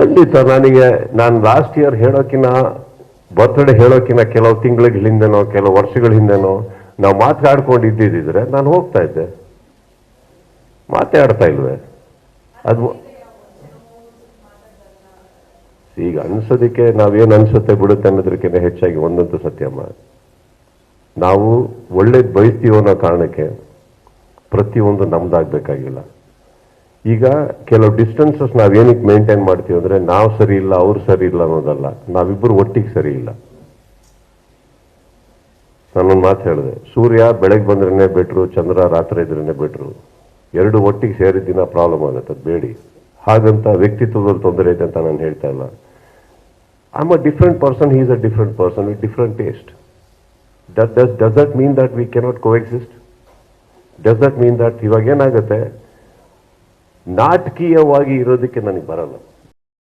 ಖಂಡಿತ ನನಗೆ, ನಾನು ಲಾಸ್ಟ್ ಇಯರ್ ಹೇಳೋಕಿನ ಬರ್ತ್ಡೇ ಹೇಳೋಕಿನ ಕೆಲವು ತಿಂಗಳ ಹಿಂದೆನೋ ಕೆಲವು ವರ್ಷಗಳ ಹಿಂದೆನೋ ನಾವು ಮಾತಾಡ್ಕೊಂಡಿದ್ದಿದ್ರೆ ನಾನು ಹೋಗ್ತಾ ಇದ್ದೆ. ಮಾತಾಡ್ತಾ ಇಲ್ವೇ? ಅದು ಈಗ ಅನ್ಸೋದಕ್ಕೆ ನಾವೇನು ಅನ್ಸುತ್ತೆ ಬಿಡುತ್ತೆ ಅನ್ನೋದಕ್ಕಿಂತ ಹೆಚ್ಚಾಗಿ ಒಂದಂತೂ ಸತ್ಯಮ್ಮ ನಾವು ಒಳ್ಳೇದು ಬಯಸ್ತೀವೋ ಅನ್ನೋ ಕಾರಣಕ್ಕೆ ಪ್ರತಿಯೊಂದು ನಮ್ದಾಗಬೇಕಾಗಿಲ್ಲ. ಈಗ ಕೆಲವು ಡಿಸ್ಟೆನ್ಸಸ್ ನಾವೇನಕ್ಕೆ ಮೇಂಟೈನ್ ಮಾಡ್ತೀವಿ ಅಂದ್ರೆ ನಾವು ಸರಿ ಇಲ್ಲ, ಅವ್ರು ಸರಿ ಇಲ್ಲ ಅನ್ನೋದಲ್ಲ. ನಾವಿಬ್ಬರು ಒಟ್ಟಿಗೆ ಸರಿ ಇಲ್ಲ. ನಾನೊಂದು ಮಾತು ಹೇಳಿದೆ. ಸೂರ್ಯ ಬೆಳಗ್ಗೆ ಬಂದ್ರೇನೆ ಬಿಟ್ರು, ಚಂದ್ರ ರಾತ್ರಿ ಇದ್ರೇನೆ ಬಿಟ್ರು. ಎರಡು ಒಟ್ಟಿಗೆ ಸೇರಿದ್ದಿನ ಪ್ರಾಬ್ಲಮ್ ಆಗುತ್ತೆ, ಅದು ಬೇಡಿ. ಹಾಗಂತ ವ್ಯಕ್ತಿತ್ವದಲ್ಲಿ ತೊಂದರೆ ಇದೆ ಅಂತ ನಾನು ಹೇಳ್ತಾ ಇಲ್ಲ. I'm a different person he's a different person with different taste that does does that mean that we cannot coexist does that mean that ಇವಾಗ ಏನಾಗುತ್ತೆ? ನಾಟಕೀಯವಾಗಿ ಇರೋದಕ್ಕೆ ನನಗೆ ಬರಲ್ಲ.